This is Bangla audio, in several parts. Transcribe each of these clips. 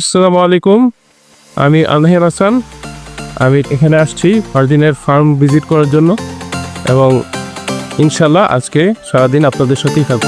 আসসালামু আলাইকুম। আমি আনহের হাসান। আমি এখানে আসছি ফারদিনের ফার্ম ভিজিট করার জন্য এবং ইনশাল্লাহ আজকে সারাদিন আপনাদের সাথেই থাকব।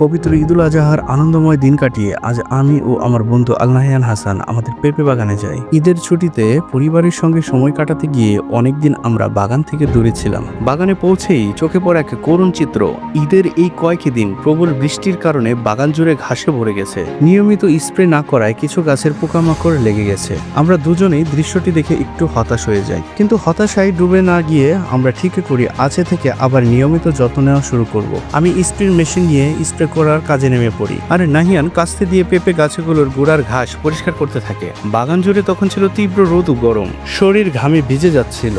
পবিত্র ঈদুল আজহার আনন্দময় দিন কাটিয়ে আজ আমি ও আমার বন্ধু আলনাহিয়ান হাসান আমাদের পেঁপে বাগানে যাই। ঈদের ছুটিতে পরিবারের সঙ্গে সময় কাটাতে গিয়ে অনেকদিন আমরা বাগান থেকে দূরে ছিলাম। বাগানে পৌঁছেই চোখে পড়ে এক করুণ চিত্র। ঈদের এই কয়েকটি দিন প্রবল বৃষ্টির কারণে বাগান জুড়ে ঘাসে ভরে গেছে। নিয়মিত স্প্রে না করায় কিছু গাছের পোকামাকড় লেগে গেছে। আমরা দুজনেই দৃশ্যটি দেখে একটু হতাশ হয়ে যাই। কিন্তু হতাশায় ডুবে না গিয়ে আমরা ঠিক করি আছে থেকে আবার নিয়মিত যত্ন নেওয়া শুরু করব। আমি স্প্রে মেশিন নিয়ে স্প্রে করার কাজে নেমে পড়ি। আর নাহিয়ান কাস্তে দিয়ে পেঁপে গাছগুলোর গোড়ার ঘাস পরিষ্কার করতে থাকে। বাগান জুড়ে তখন ছিল তীব্র রোদ গরম। শরীর ঘামে ভিজে যাচ্ছিল।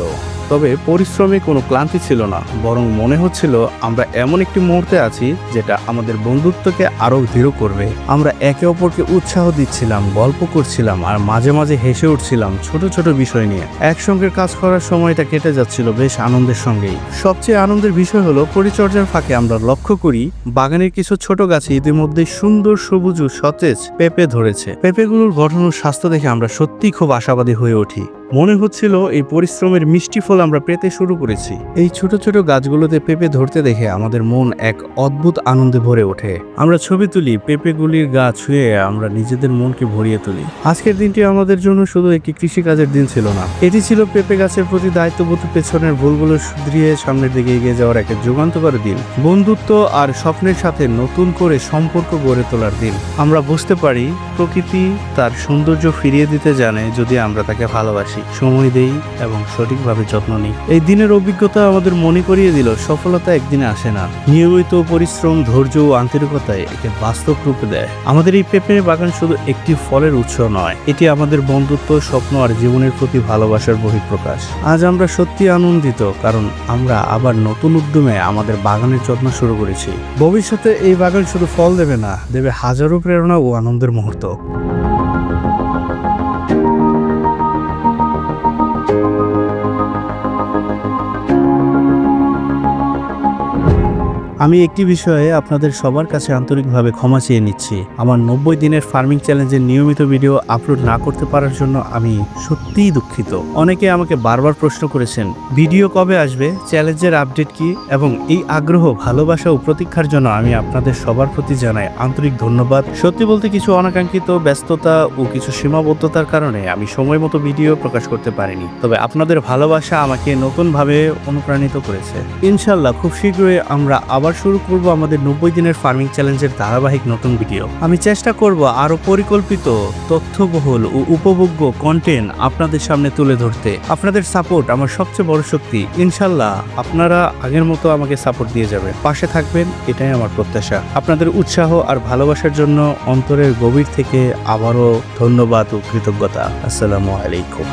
তবে পরিশ্রমে কোনো ক্লান্তি ছিল না, বরং মনে হচ্ছিল আমরা এমন একটি মুহূর্তে আছি যেটা আমাদের বন্ধুত্বকে আরও দৃঢ় করবে। আমরা একে অপরকে উৎসাহ দিচ্ছিলাম, গল্প করছিলাম আর মাঝে মাঝে হেসে উঠছিলাম ছোট ছোট বিষয় নিয়ে। একসঙ্গে কাজ করার সময়টা কেটে যাচ্ছিল বেশ আনন্দের সঙ্গেই। সবচেয়ে আনন্দের বিষয় হলো পরিচর্যার ফাঁকে আমরা লক্ষ্য করি, বাগানের কিছু ছোট গাছে ইতিমধ্যে সুন্দর সবুজ ও সতেজ পেঁপে ধরেছে। পেঁপেগুলোর গঠন ও স্বাস্থ্য দেখে আমরা সত্যিই খুব আশাবাদী হয়ে উঠি। মনে হচ্ছিল এই পরিশ্রমের মিষ্টি ফল আমরা পেতে শুরু করেছি। এই ছোট ছোট গাছগুলোতে পেঁপে ধরতে দেখে আমাদের মন এক অদ্ভুত আনন্দে ভরে ওঠে। আমরা ছবি তুলি পেঁপেগুলির গাছ ছুঁয়ে আমরা নিজেদের মনকে ভরিয়ে তুলি। আজকের দিনটি আমাদের জন্য শুধু একটি কৃষিকাজের দিন ছিল না। এটি ছিল পেঁপে গাছের প্রতি দায়িত্ববোধ পেছনের ভুলগুলো শুধরিয়ে সামনের দিকে এগিয়ে যাওয়ার এক যুগান্তকার দিন। বন্ধুত্ব আর স্বপ্নের সাথে নতুন করে সম্পর্ক গড়ে তোলার দিন। আমরা বুঝতে পারি প্রকৃতি তার সৌন্দর্য ফিরিয়ে দিতে জানে যদি আমরা তাকে ভালোবাসি। সময় দেই এবং সঠিকভাবে যত্ন নিই। এই দিনের অভিজ্ঞতা আমাদের মনে করিয়ে দিল, সফলতা একদিনে আসে না। নিয়মিত পরিশ্রম, ধৈর্য ও আন্তরিকতায় একে বাস্তব রূপে দেয়। আমাদের এই পেঁপে বাগান শুধু একটি ফলের উৎস নয়, এটি আমাদের বন্ধুত্ব, স্বপ্ন আর জীবনের প্রতি ভালোবাসার বহিঃপ্রকাশ। আজ আমরা সত্যি আনন্দিত, কারণ আমরা আবার নতুন উদ্যমে আমাদের বাগানের যত্ন শুরু করেছি। ভবিষ্যতে এই বাগান শুধু ফল দেবে না, দেবে হাজারো প্রেরণা ও আনন্দের মুহূর্ত। আমি একটি বিষয়ে আপনাদের সবার কাছে আন্তরিকভাবে ক্ষমা চেয়ে নিচ্ছি। আমার নব্বই দিনের ফার্মিং চ্যালেঞ্জের নিয়মিত ভিডিও আপলোড না করতে পারার জন্য আমি সত্যিই দুঃখিত। অনেকে আমাকে বারবার প্রশ্ন করেছেন, ভিডিও কবে আসবে? চ্যালেঞ্জের আপডেট কি? এবং এই আগ্রহ, ভালোবাসা ও প্রতীক্ষার জন্য আমি আপনাদের সবার প্রতি জানাই আন্তরিক ধন্যবাদ। সত্যি বলতে কিছু অনাকাঙ্ক্ষিত ব্যস্ততা ও কিছু সীমাবদ্ধতার কারণে আমি সময় মতো ভিডিও প্রকাশ করতে পারিনি। তবে আপনাদের ভালোবাসা আমাকে নতুনভাবে অনুপ্রাণিত করেছে। ইনশাল্লাহ খুব শীঘ্রই আমরা আবার শুরু করব আমাদের নব্বই দিনের ফার্মিং চ্যালেঞ্জের ধারাবাহিক নতুন ভিডিও আমি চেষ্টা করব আরও পরিকল্পিত, তথ্যবহুল ও উপভোগ্য কন্টেন্ট আপনাদের সামনে তুলে ধরতে। আপনাদের সাপোর্ট আমার সবচেয়ে বড় শক্তি। ইনশাল্লাহ আপনারা আগের মতো আমাকে সাপোর্ট দিয়ে যাবেন। পাশে থাকবেন, এটাই আমার প্রত্যাশা। আপনাদের উৎসাহ আর ভালোবাসার জন্য অন্তরের গভীর থেকে আবারও ধন্যবাদ ও কৃতজ্ঞতা। আসসালামু আলাইকুম।